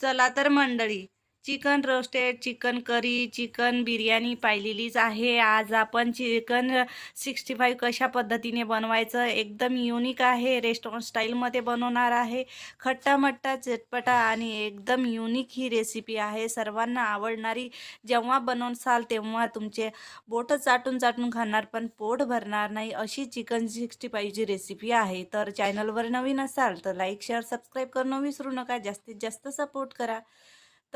चला तर मंडळी. Chicken roasted chicken curry chicken biryani पाहिलेलीच आहे. आज आपण चिकन सिक्स्टी फाईव्ह कशा पद्धतीने बनवायचं एकदम युनिक आहे. रेस्टॉरंट स्टाईलमध्ये बनवणार आहे. खट्टा मट्टा चटपटा आणि एकदम युनिक ही रेसिपी आहे. सर्वांना आवडणारी जेव्हा बनवसाल तेव्हा तुमचे बोट चाटून चाटून खाणार पण पोट भरणार नाही अशी चिकन सिक्स्टी फाईव्हची रेसिपी आहे. तर चॅनलवर नवीन असाल तर लाईक शेअर सबस्क्राईब करणं विसरू नका. जास्तीत जास्त सपोर्ट करा.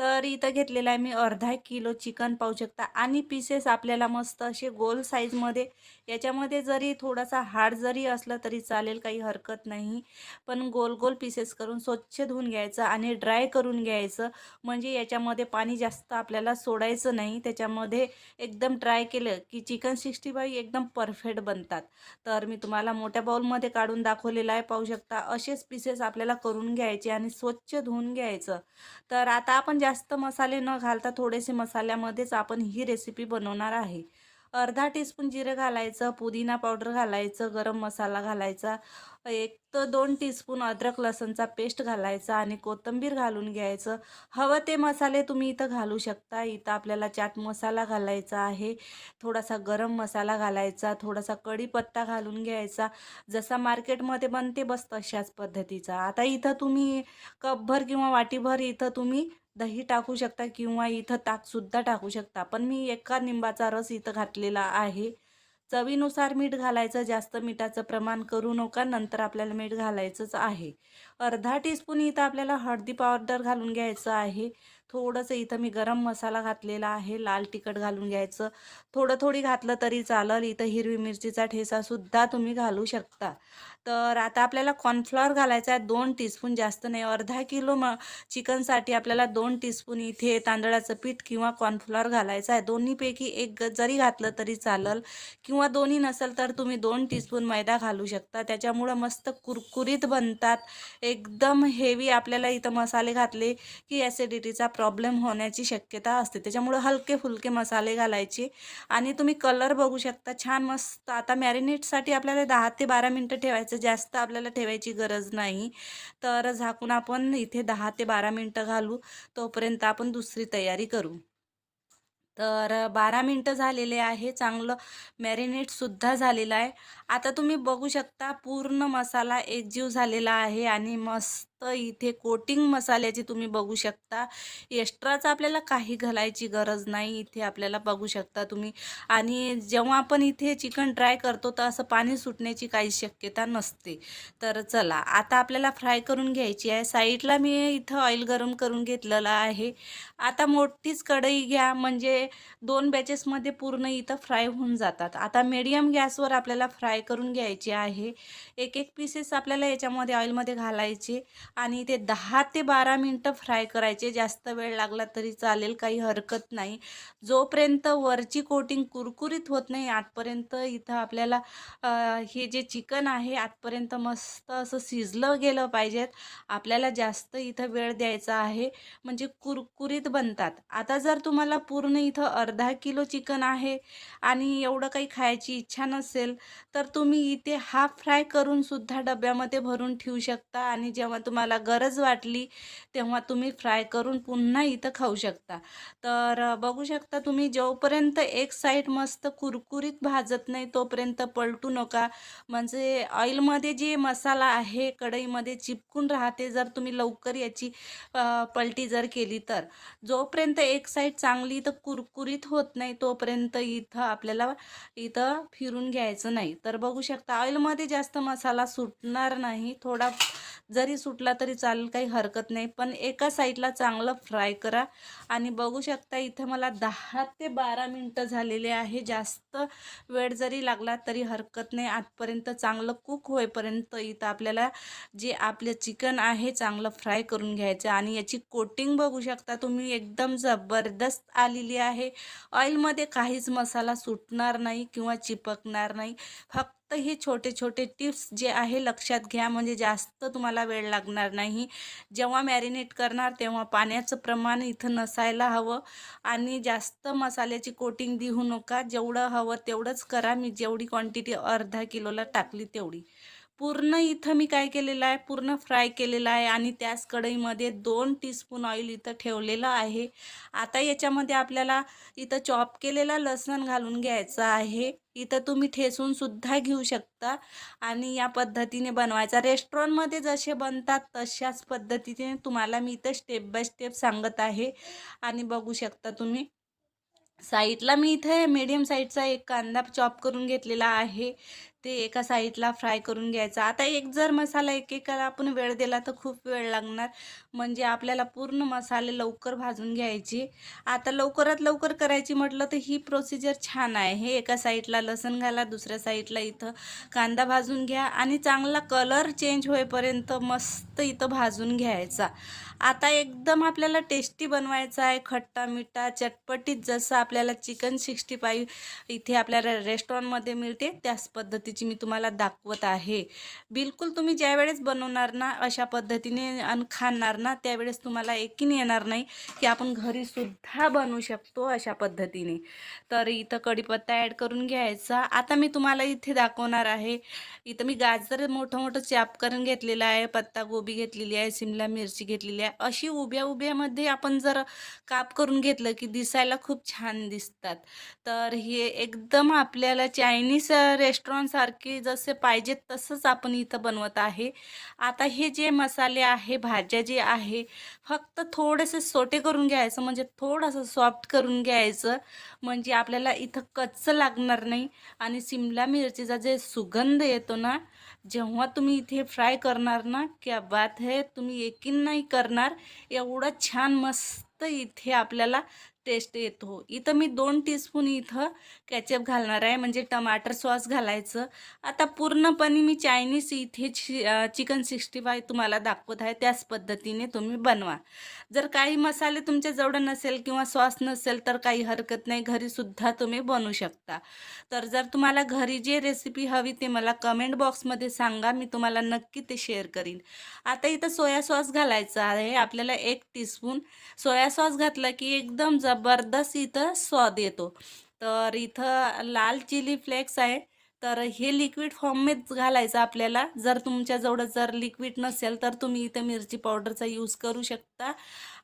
तर इथं घेतलेला आहे मी अर्धा किलो चिकन पाहू शकता. आणि पीसेस आपल्याला मस्त असे गोल साईजमध्ये याच्यामध्ये जरी थोडासा हार्ड जरी असलं तरी चालेल काही हरकत नाही. पण गोल गोल पीसेस करून स्वच्छ धुवून घ्यायचं आणि ड्राय करून घ्यायचं. म्हणजे याच्यामध्ये पाणी जास्त आपल्याला सोडायचं नाही. त्याच्यामध्ये एकदम ड्राय केलं की चिकन सिक्स्टी फाईव्ह एकदम परफेक्ट बनतात. तर मी तुम्हाला मोठ्या बाउलमध्ये काढून दाखवलेला आहे पाहू शकता. असेच पीसेस आपल्याला करून घ्यायचे आणि स्वच्छ धुवून घ्यायचं. तर आता आपण जास्त जास्त मसाले न घालता थोडेसे मसाल्यामध्येच आपण ही रेसिपी बनवणार आहे. अर्धा टीस्पून जिरं घालायचं पुदिना पावडर घालायचं गरम मसाला घालायचा एक तर दोन टीस्पून अद्रक लसणचा पेस्ट घालायचा आणि कोथिंबीर घालून घ्यायचं. हवं ते मसाले तुम्ही इथं घालू शकता. इथं आपल्याला चाट मसाला घालायचा आहे. थोडासा गरम मसाला घालायचा थोडासा कढीपत्ता घालून घ्यायचा. जसा मार्केटमध्ये बनते बस तशाच पद्धतीचा. आता इथं तुम्ही कपभर किंवा वाटीभर इथं तुम्ही दही टाकू शकता किंवा इथं ताकसुद्धा टाकू शकता. पण मी एका निंबाचा रस इथं घातलेला आहे. चवीनुसार मीठ घालायचं जास्त मिठाचं प्रमाण करू नका नंतर आपल्याला मीठ घालायचंच आहे. अर्धा टीस्पून इथं आपल्याला हळदी पावडर घालून घ्यायचं आहे. थोडंसं इथं मी गरम मसाला घातलेला आहे लाल तिखट घालून घ्यायचं. थोडं थोडी घातलं तरी चालेल इथं हिरवी मिरचीचा ठेसासुद्धा तुम्ही घालू शकता. तर आता आपल्याला कॉर्नफ्लॉवर घालायचा आहे दोन टीस्पून जास्त नाही अर्धा किलो म चिकनसाठी आपल्याला दोन टीस्पून इथे तांदळाचं पीठ किंवा कॉर्नफ्लॉवर घालायचं आहे. दोन्हीपैकी एक जरी घातलं तरी चालेल. किंवा दोन्ही नसेल तर तुम्ही दोन टीस्पून मैदा घालू शकता. त्याच्यामुळं मस्त कुरकुरीत बनतात. एकदम हेवी आपल्याला इथं मसाले घातले की ॲसिडिटीचा प्रॉब्लेम होण्याची शक्यता असते. त्याच्यामुळं हलके फुलके मसाले घालायचे. आणि तुम्ही कलर बघू शकता. छान मस्त. आता मॅरिनेटसाठी आपल्याला दहा ते बारा मिनटं ठेवायचं जास्त आपल्याला ठेवायची गरज नाही. तर झाकून आपण इथे दहा ते बारा मिनटं घालू. तोपर्यंत आपण दुसरी तयारी करू. तर बारा मिनटं झालेले आहे. चांगलं मॅरिनेटसुद्धा झालेलं आहे. आता तुम्ही बघू शकता पूर्ण मसाला एकजीव झालेला आहे आणि मस्त इथे कोटिंग मसाल्याची तुम्ही बघू शकता. एक्स्ट्राचं आपल्याला काही घालायची गरज नाही. इथे आपल्याला बघू शकता तुम्ही. आणि जेव्हा आपण इथे चिकन ड्राय करतो तर असं पाणी सुटण्याची काही शक्यता नसते. तर चला आता आपल्याला फ्राय करून घ्यायची आहे. साईडला मी इथं ऑइल गरम करून घेतलेलं आहे. आता मोठीच कढई घ्या. म्हणजे दोन बॅचेसमध्ये पूर्ण इथं फ्राय होऊन जातात. आता मीडियम गॅसवर आपल्याला फ्राय करून घ्यायची आहे. एक एक पीसेस आपल्याला याच्यामध्ये ऑइलमध्ये घालायचे. आणि ते दहा ते बारा मिनटं फ्राय करायचे. जास्त वेळ लागला तरी चालेल काही हरकत नाही. जोपर्यंत वरची कोटिंग कुरकुरीत होत नाही आतपर्यंत इथं आपल्याला हे जे चिकन आहे आतपर्यंत मस्त असं शिजलं गेलं पाहिजेत. आपल्याला जास्त इथं वेळ द्यायचा आहे. म्हणजे कुरकुरीत बनतात. आता जर तुम्हाला पूर्ण इथं अर्धा किलो चिकन आहे आणि एवढं काही खायची इच्छा नसेल तर तुम्ही इथे हाफ फ्राय करून सुद्धा डब्यामध्ये भरून ठेवू शकता. आणि जेव्हा तुम्हाला गरज वाटली तेव्हा तुम्ही फ्राय करून पुन्हा इथं खाऊ शकता. तर बघू शकता तुम्ही जोपर्यंत एक साईड मस्त कुरकुरीत भाजत नाही तोपर्यंत पलटू नका. म्हणजे ऑइलमध्ये जे मसाला आहे कढईमध्ये चिपकून राहते जर तुम्ही लवकर याची पलटी जर केली तर. जोपर्यंत एक साईड चांगली इथं कुरकुरीत होत नाही तोपर्यंत इथं आपल्याला इथं फिरून घ्यायचं नाही. तर बघू शकता ऑइलमध्ये जास्त मसाला सुटणार नाही. थोडा जरी सुटला तरी चालेल काही हरकत नाही. पण एका साईडला चांगलं फ्राय करा. आणि बघू शकता इथं मला दहा ते बारा मिनटं झालेले आहे. जास्त वेळ जरी लागला तरी हरकत नाही. आजपर्यंत चांगलं कुक होईपर्यंत इथं आपल्याला जे आपलं चिकन आहे चांगलं फ्राय करून घ्यायचं. आणि याची कोटिंग बघू शकता तुम्ही एकदम जबरदस्त आलेली आहे. ऑइलमध्ये काहीच मसाला सुटणार नाही किंवा चिपकणार नाही. फक्त हे छोटे छोटे टिप्स जे आहे लक्षात घ्या. म्हणजे जास्त तुम्हाला वेळ लागणार नाही. जेव्हा मॅरिनेट करणार तेव्हा पाण्याचं प्रमाण इथं नसायला हवं. आणि जास्त मसाल्याची कोटिंग देऊ नका. जेवढं हवं तेवढंच करा. मी जेवढी क्वांटिटी अर्धा किलोला टाकली तेवढी. पूर्ण इथं मी काय केलेलं आहे? पूर्ण फ्राय केलेला आहे आणि त्याच कढईमध्ये दोन टीस्पून ऑइल इथं ठेवलेलं आहे. आता याच्यामध्ये आपल्याला इथं चॉप केलेला लसण घालून घ्यायचं आहे. इथं तुम्ही ठेसूनसुद्धा घेऊ शकता आणि या पद्धतीने बनवायचा. रेस्टॉरंटमध्ये जसे बनतात तशाच पद्धतीने तुम्हाला मी इथं स्टेप बाय स्टेप सांगत आहे आणि बघू शकता तुम्ही. साईडला मी इथे मीडियम साईजचा एक कांदा चॉप करून घेतलेला आहे. ते एका साईडला फ्राय करून घ्यायचा. आता एक जर मसाला एकेकाला आपण वेळ दिला तर खूप वेळ लागणार. म्हणजे आपल्याला पूर्ण मसाले लवकर भाजून घ्यायचे. आता लवकरात लवकर करायची म्हटलं तर ही प्रोसिजर छान आहे. हे एका साईडला लसण घाला दुसऱ्या साईडला इथं कांदा भाजून घ्या आणि चांगला कलर चेंज होईपर्यंत मस्त इथं भाजून घ्यायचा. आता एकदम आपल्याला टेस्टी बनवायचा आहे. खट्टा मिठा चटपटीत जसं आपल्याला चिकन सिक्स्टी फाईव्ह इथे आपल्याला रेस्टॉरंटमध्ये मिळते त्याच पद्धतीची मी तुम्हाला दाखवत आहे. बिलकुल तुम्ही ज्या वेळेस बनवणार ना अशा पद्धतीने आणि खाणार ना त्यावेळेस तुम्हाला एकीने येणार नाही की आपण घरीसुद्धा बनवू शकतो अशा पद्धतीने. तर इथं कढीपत्ता ॲड करून घ्यायचा. आता मी तुम्हाला इथे दाखवणार आहे. इथं मी गाजर मोठं मोठं चाप करून घेतलेलं आहे. पत्ता गोबी घेतलेली आहे शिमला मिरची घेतलेली आहे. अशी उभ्या उभ्यामध्ये आपण जर काप करून घेतलं की दिसायला खूप छान दिसतात. तर हे एकदम आपल्याला चायनीज सारखे जसे पाहिजे तसंच आपण इथं बनवत आहे. आता हे जे मसाले आहे भाज्या जे आहे फक्त थोडेसे सोटे करून घ्यायचं म्हणजे थोडंसं सॉफ्ट करून घ्यायचं म्हणजे आपल्याला इथं कच्चं लागणार नाही. आणि सिमला मिरचीचा जे सुगंध येतो ना जेव्हा तुम्ही इथे फ्राय करणार ना क्या बात है तुम्ही एकीन नाही करणार एवढं छान मस्त इथे आपल्याला टेस्ट येतो. इथं मी दोन टीस्पून इथं कॅचअप घालणार आहे. म्हणजे टमाटर सॉस घालायचं. आता पूर्णपणे मी चायनीज इथे चि चिकन सिक्स्टी फाय तुम्हाला दाखवत आहे. त्याच पद्धतीने तुम्ही बनवा. जर काही मसाले तुमच्याजवळ नसेल किंवा सॉस नसेल तर काही हरकत नाही. घरीसुद्धा तुम्ही बनवू शकता. तर जर तुम्हाला घरी जे रेसिपी हवी ते मला कमेंट बॉक्समध्ये सांगा. मी तुम्हाला नक्की ते शेअर करीन. आता इथं सोया सॉस घालायचा आहे. आपल्याला एक टीस्पून सोया सॉस घातला की एकदम जबरदस्त इथं स्वाद येतो. तर इथं लाल चिली फ्लेक्स आहे. तर हे लिक्विड फॉर्ममध्ये घालायचं आपल्याला. जर तुमच्याजवळ जर लिक्विड नसेल तर तुम्ही इथं मिरची पावडरचा यूज करू शकता.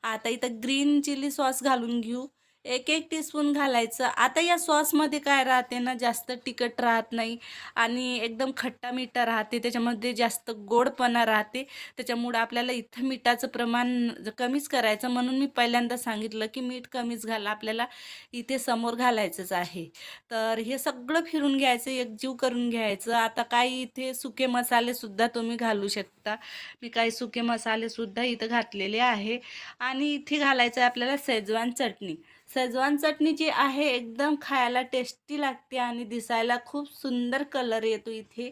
आता इथं ग्रीन चिली सॉस घालून घेऊ. एक एक टीस्पून घालायचं. आता या सॉसमध्ये काय राहते ना जास्त तिखट राहत नाही आणि एकदम खट्टा मिठा राहते. त्याच्यामध्ये जास्त गोडपणा राहते. त्याच्यामुळं आपल्याला इथं मिठाचं प्रमाण कमीच करायचं. म्हणून मी पहिल्यांदा सांगितलं की मीठ कमीच घाला. आपल्याला इथे समोर घालायचंच आहे. तर हे सगळं फिरून घ्यायचं एकजीव करून घ्यायचं. आता काही इथे सुके मसालेसुद्धा तुम्ही घालू शकता. मी काही सुके मसालेसुद्धा इथं घातलेले आहे. आणि इथे घालायचं आहे आपल्याला शेजवान चटणी. शेजवान चटणी जी आहे एकदम खायला टेस्टी लागते आणि दिसायला खूप सुंदर कलर येतो इथे.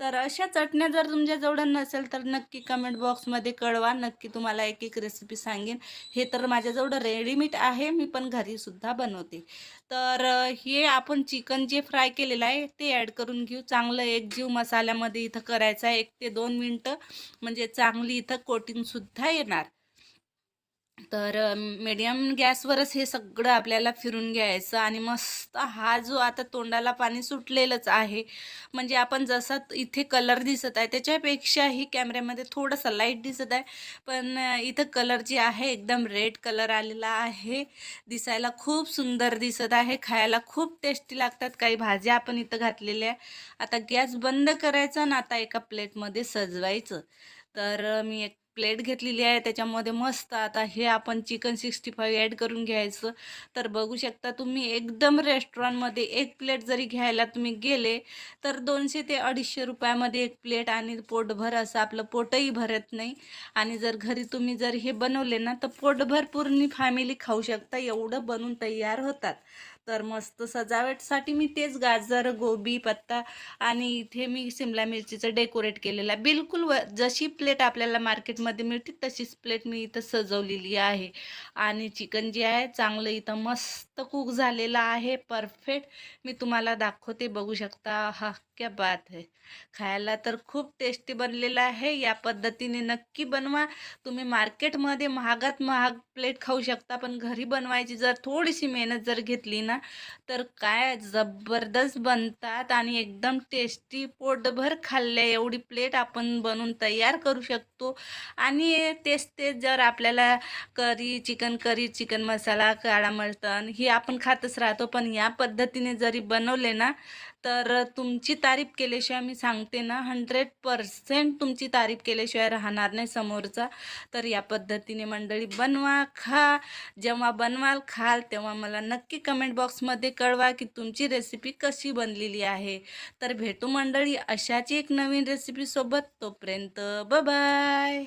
तर अशा चटण्या जर तुमच्याजवळ नसेल तर नक्की कमेंट बॉक्समध्ये कळवा. नक्की तुम्हाला एक एक रेसिपी सांगेन. हे तर माझ्याजवळ रेडीमेड आहे मी पण घरीसुद्धा बनवते. तर हे आपण चिकन जे फ्राय केलेलं आहे ते ॲड करून घेऊ. चांगलं एक जीव मसाल्यामध्ये इथं करायचं आहे. एक ते दोन मिनटं. म्हणजे चांगली इथं कोटिंगसुद्धा येणार. तर मीडियम गॅसवरच हे सगळं आपल्याला फिरून घ्यायचं आणि मस्त हा जो आता तोंडाला पाणी सुटलेलंच आहे. म्हणजे आपण जसा इथे कलर दिसत आहे त्याच्यापेक्षाही कॅमेऱ्यामध्ये थोडंसं लाइट दिसत आहे. पण इथं कलर जे आहे एकदम रेड कलर आलेला आहे. दिसायला खूप सुंदर दिसत आहे खायला खूप टेस्टी लागतात. काही भाज्या आपण इथं घातलेल्या आता गॅस बंद करायचा ना आता एका प्लेटमध्ये सजवायचं. तर मी एक प्लेट घेतलेली आहे त्याच्यामध्ये मस्त आता हे आपण चिकन सिक्स्टी फाईव्ह ॲड करून घ्यायचं. तर बघू शकता तुम्ही एकदम रेस्टॉरंटमध्ये एक प्लेट जरी घ्यायला तुम्ही गेले तर दोनशे ते अडीचशे रुपयामध्ये एक प्लेट आणि पोटभर असं आपलं पोटही भरत नाही. आणि जर घरी तुम्ही जर हे बनवले ना तर पोटभर पूर्ण फॅमिली खाऊ शकता एवढं बनून तयार होतात. तर मस्त सजावटसाठी मी तेच गाजर गोबी पत्ता आणि इथे मी शिमला मिरचीचं डेकोरेट केलेलं आहे. बिलकुल व जशी प्लेट आपल्याला मार्केटमध्ये मिळते तशीच प्लेट मी इथं सजवलेली आहे. आणि चिकन जे आहे चांगलं इथं मस्त कुक झालेलं आहे. परफेक्ट मी तुम्हाला दाखवते बघू शकता. हा क्या बात है. खायला तर खूप टेस्टी बनलेलं आहे. या पद्धतीने नक्की बनवा. तुम्ही मार्केटमध्ये महागात महाग प्लेट खाऊ शकता पण घरी बनवायची जर थोडीशी मेहनत जर घेतली ना ना तर काय जबरदस्त बनतात आणि एकदम टेस्टी पोटभर खाल्ल्या एवढी प्लेट आपण बनवून तयार करू शकतो. आणि तेच तेच जर आपल्याला करी चिकन करी चिकन मसाला काळा मटण हे आपण खातच राहतो. पण या पद्धतीने जरी बनवले ना तर तुमची तारीफ केल्याशिवाय मी सांगते ना हंड्रेड पर्सेंट तुमची तारीफ केल्याशिवाय राहणार नाही समोरचा. तर या पद्धतीने मंडळी बनवा खा. जेव्हा बनवाल खाल तेव्हा मला नक्की कमेंट बॉक्समध्ये कळवा की तुमची रेसिपी कशी बनलेली आहे. तर भेटू मंडळी अशाच एक नवीन रेसिपीसोबत तोपर्यंत बाय